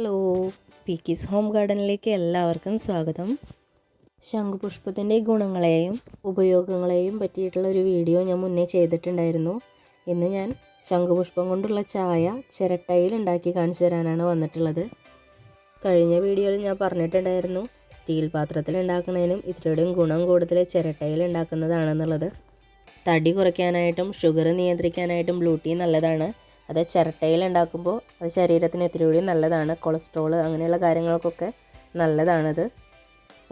Hello പീക്കീസ് home ഗാർഡനിലേക്ക് എല്ലാവർക്കും സ്വാഗതം. ശംഖുപുഷ്പത്തിന്റെ ഗുണങ്ങളെയും ഉപയോഗങ്ങളെയും പറ്റിയിട്ടുള്ള ഒരു വീഡിയോ ഞാൻ മുന്നേ ചെയ്തിട്ടുണ്ടായിരുന്നു. ഇന്ന് ഞാൻ ശംഖുപുഷ്പം കൊണ്ടുള്ള ചായ ചിരട്ടയിൽ ഉണ്ടാക്കി കാണിച്ചു തരാനാണ് വന്നിട്ടുള്ളത്. കഴിഞ്ഞ വീഡിയോയിൽ ഞാൻ പറഞ്ഞിട്ടുണ്ടായിരുന്നു സ്റ്റീൽ പാത്രത്തിൽ ഉണ്ടാക്കുന്നതിനും ഇത്രയുടെയും ഗുണം കൂടുതൽ ചിരട്ടയിൽ ഉണ്ടാക്കുന്നതാണെന്നുള്ളത്. തടി കുറയ്ക്കാനായിട്ടും ഷുഗർ നിയന്ത്രിക്കാനായിട്ടും ബ്ലൂ ടീ നല്ലതാണ്. അത് ചിരട്ടയിൽ ഉണ്ടാക്കുമ്പോൾ അത് ശരീരത്തിന് ഇത്തിരി നല്ലതാണ്. കൊളസ്ട്രോൾ അങ്ങനെയുള്ള കാര്യങ്ങൾക്കൊക്കെ നല്ലതാണത്.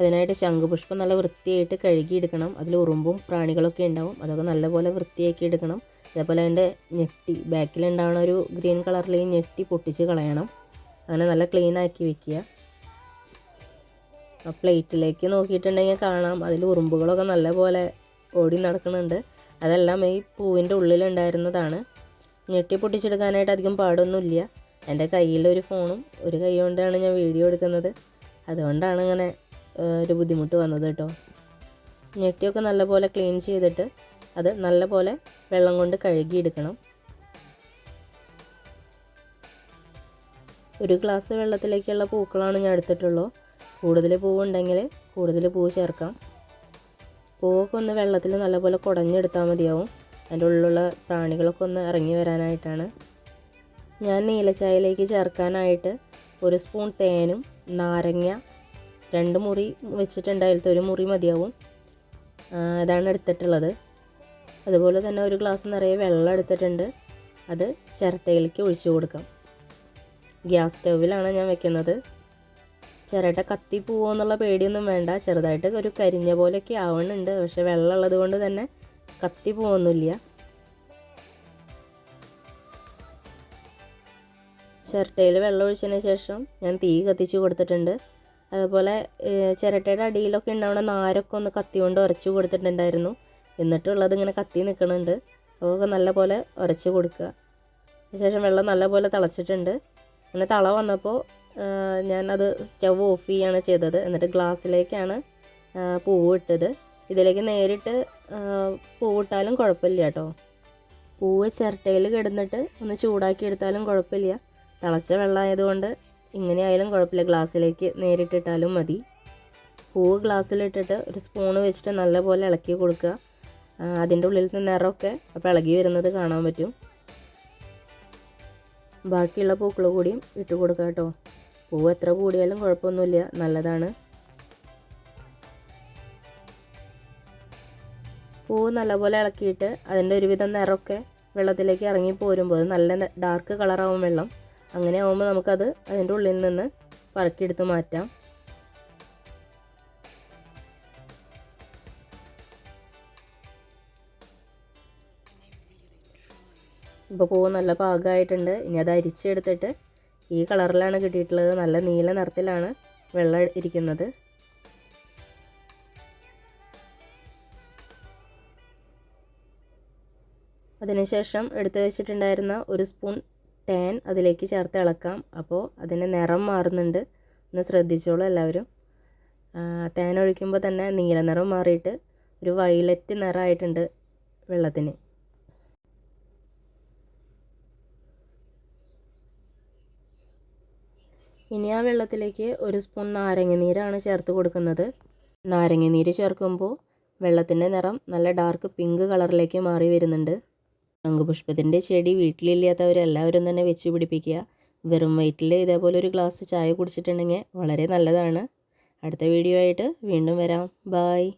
അതിനായിട്ട് ശംഖുപുഷ്പം നല്ല വൃത്തിയായിട്ട് കഴുകിയെടുക്കണം. അതിൽ ഉറുമ്പും പ്രാണികളൊക്കെ ഉണ്ടാവും. അതൊക്കെ നല്ലപോലെ വൃത്തിയാക്കി എടുക്കണം. അതേപോലെ അതിന്റെ ഞെട്ടി ബാക്കിലുണ്ടാവുന്ന ഒരു ഗ്രീൻ കളറിൽ ഞെട്ടി പൊട്ടിച്ച് കളയണം. അങ്ങനെ നല്ല ക്ലീൻ ആക്കി വെക്കുക. ആ പ്ലേറ്റിലേക്ക് നോക്കിയിട്ടുണ്ടെങ്കിൽ കാണാം. അതിൽ ഉറുമ്പുകളൊക്കെ നല്ലപോലെ ഓടി നടക്കുന്നുണ്ട്. അതെല്ലാം ഈ പൂവിന്റെ ഉള്ളിലുണ്ടായിരുന്നതാണ് ഞെട്ടി പൊട്ടിച്ചെടുക്കാനായിട്ട് അധികം പാടൊന്നുമില്ല. എന്റെ കയ്യിലൊരു ഫോണും ഒരു കൈ കൊണ്ടാണ് ഞാൻ വീഡിയോ എടുക്കുന്നത്. അതുകൊണ്ടാണ് ഇങ്ങനെ ഒരു ബുദ്ധിമുട്ട് വന്നത് കേട്ടോ. ഞെട്ടിയൊക്കെ നല്ലപോലെ ക്ലീൻ ചെയ്തിട്ട് അത് നല്ലപോലെ വെള്ളം കൊണ്ട് കഴുകിയെടുക്കണം. ഒരു ഗ്ലാസ് വെള്ളത്തിലേക്കുള്ള പൂക്കളാണ് ഞാൻ എടുത്തിട്ടുള്ളൂ. കൂടുതൽ പൂവുണ്ടെങ്കിൽ കൂടുതൽ പൂ ചേർക്കാം. പൂവൊക്കെ ഒന്ന് വെള്ളത്തിൽ നല്ലപോലെ കുടഞ്ഞെടുത്താൽ മതിയാവും. അതിന്റെ ഉള്ളിലുള്ള പ്രാണികളൊക്കെ ഒന്ന് ഇറങ്ങി വരാനായിട്ടാണ്. ഞാൻ നീലച്ചായയിലേക്ക് ചേർക്കാനായിട്ട് ഒരു സ്പൂൺ തേനും നാരങ്ങ രണ്ട് മുറി വെച്ചിട്ടുണ്ട്. അതിലത്തെ ഒരു മുറി മതിയാവും. അതാണ് എടുത്തിട്ടുള്ളത്. അതുപോലെ തന്നെ ഒരു ഗ്ലാസ് നിറയെ വെള്ളം എടുത്തിട്ടുണ്ട്. അത് ചിരട്ടയിലേക്ക് ഒഴിച്ചു കൊടുക്കാം. ഗ്യാസ് സ്റ്റൗവിലാണ് ഞാൻ വെക്കുന്നത്. ചിരട്ട കത്തി പോവോ എന്നുള്ള പേടിയൊന്നും വേണ്ട. ചെറുതായിട്ട് ഒരു കരിഞ്ഞ പോലെയൊക്കെ ആവുന്നുണ്ട് പക്ഷെ വെള്ളം ഉള്ളത് കൊണ്ട് തന്നെ കത്തി പോകുന്നില്ല ചിരട്ടയിൽ വെള്ളം ഒഴിച്ചതിന് ശേഷം ഞാൻ തീ കത്തിച്ച് കൊടുത്തിട്ടുണ്ട്. അതുപോലെ ചിരട്ടയുടെ അടിയിലൊക്കെ ഉണ്ടാവുന്ന നാരൊക്കെ ഒന്ന് കത്തി കൊണ്ട് ഉരച്ച് കൊടുത്തിട്ടുണ്ടായിരുന്നു. എന്നിട്ടുള്ളത് ഇങ്ങനെ കത്തി നിൽക്കുന്നുണ്ട്. അതൊക്കെ നല്ലപോലെ ഉരച്ച് കൊടുക്കുക. ശേഷം വെള്ളം നല്ലപോലെ തിളച്ചിട്ടുണ്ട്. അങ്ങനെ തള വന്നപ്പോൾ ഞാനത് സ്റ്റവ് ഓഫ് ചെയ്യുകയാണ് ചെയ്തത്. എന്നിട്ട് ഗ്ലാസ്സിലേക്കാണ് പൂവ് ഇട്ടത്. ഇതിലേക്ക് നേരിട്ട് പൂവിട്ടാലും കുഴപ്പമില്ല കേട്ടോ. പൂവ് ചിരട്ടയിൽ കിടന്നിട്ട് ഒന്ന് ചൂടാക്കി എടുത്താലും കുഴപ്പമില്ല. തിളച്ച വെള്ളമായതുകൊണ്ട് ഇങ്ങനെ ആയാലും കുഴപ്പമില്ല. ഗ്ലാസ്സിലേക്ക് നേരിട്ടിട്ടാലും മതി. പൂവ് ഗ്ലാസ്സിലിട്ടിട്ട് ഒരു സ്പൂണ് വെച്ചിട്ട് നല്ലപോലെ ഇളക്കി കൊടുക്കുക. അതിന്റെ ഉള്ളിലത്തെ നിറമൊക്കെ അപ്പോൾ ഇളകി വരുന്നത് കാണാൻ പറ്റും. ബാക്കിയുള്ള പൂക്കൾ കൂടിയും ഇട്ട് കൊടുക്കുക കേട്ടോ. പൂവ് എത്ര കൂടിയാലും കുഴപ്പമൊന്നുമില്ല. നല്ലതാണ്. പൂവ് നല്ലപോലെ ഇളക്കിയിട്ട് അതിന്റെ ഒരുവിധം നിറമൊക്കെ വെള്ളത്തിലേക്ക് ഇറങ്ങി പോരുമ്പോൾ നല്ല ഡാർക്ക് കളറാവും വെള്ളം. അങ്ങനെ ആകുമ്പോൾ നമുക്കത് അതിന്റെ ഉള്ളിൽ നിന്ന് പറക്കിയെടുത്ത് മാറ്റാം. ഇപ്പോൾ പൂവ് നല്ല പാകമായിട്ടുണ്ട് ഇനി അത് അരിച്ചെടുത്തിട്ട് ഈ കളറിലാണ് കിട്ടിയിട്ടുള്ളത്. നല്ല നീല നിറത്തിലാണ് വെള്ളം ഇരിക്കുന്നത്. അതിനുശേഷം എടുത്തു വെച്ചിട്ടുണ്ടായിരുന്ന ഒരു സ്പൂൺ തേൻ അതിലേക്ക് ചേർത്ത് ഇളക്കാം. അപ്പോൾ അതിന്റെ നിറം മാറുന്നുണ്ട്. ഒന്ന് ശ്രദ്ധിച്ചോളൂ എല്ലാവരും. തേൻ ഒഴിക്കുമ്പോൾ തന്നെ നീല നിറം മാറിയിട്ട് ഒരു വയലറ്റ് നിറമായിട്ടുണ്ട് വെള്ളത്തിന്. ഇനി ആ വെള്ളത്തിലേക്ക് ഒരു സ്പൂൺ നാരങ്ങ നീരാണ് ചേർത്ത് കൊടുക്കുന്നത്. നാരങ്ങ നീര് ചേർക്കുമ്പോൾ വെള്ളത്തിന്റെ നിറം നല്ല ഡാർക്ക് പിങ്ക് കളറിലേക്ക് മാറി വരുന്നുണ്ട്. ശംഖുപുഷ്പത്തിന്റെ ചെടി വീട്ടിലില്ലാത്തവരെല്ലാവരും തന്നെ വെച്ച് പിടിപ്പിക്കുക. വെറും വയറ്റിൽ ഇതേപോലെ ഒരു ഗ്ലാസ് ചായ കുടിച്ചിട്ടുണ്ടെങ്കിൽ വളരെ നല്ലതാണ്. അടുത്ത വീഡിയോ ആയിട്ട് വീണ്ടും വരാം. ബായ്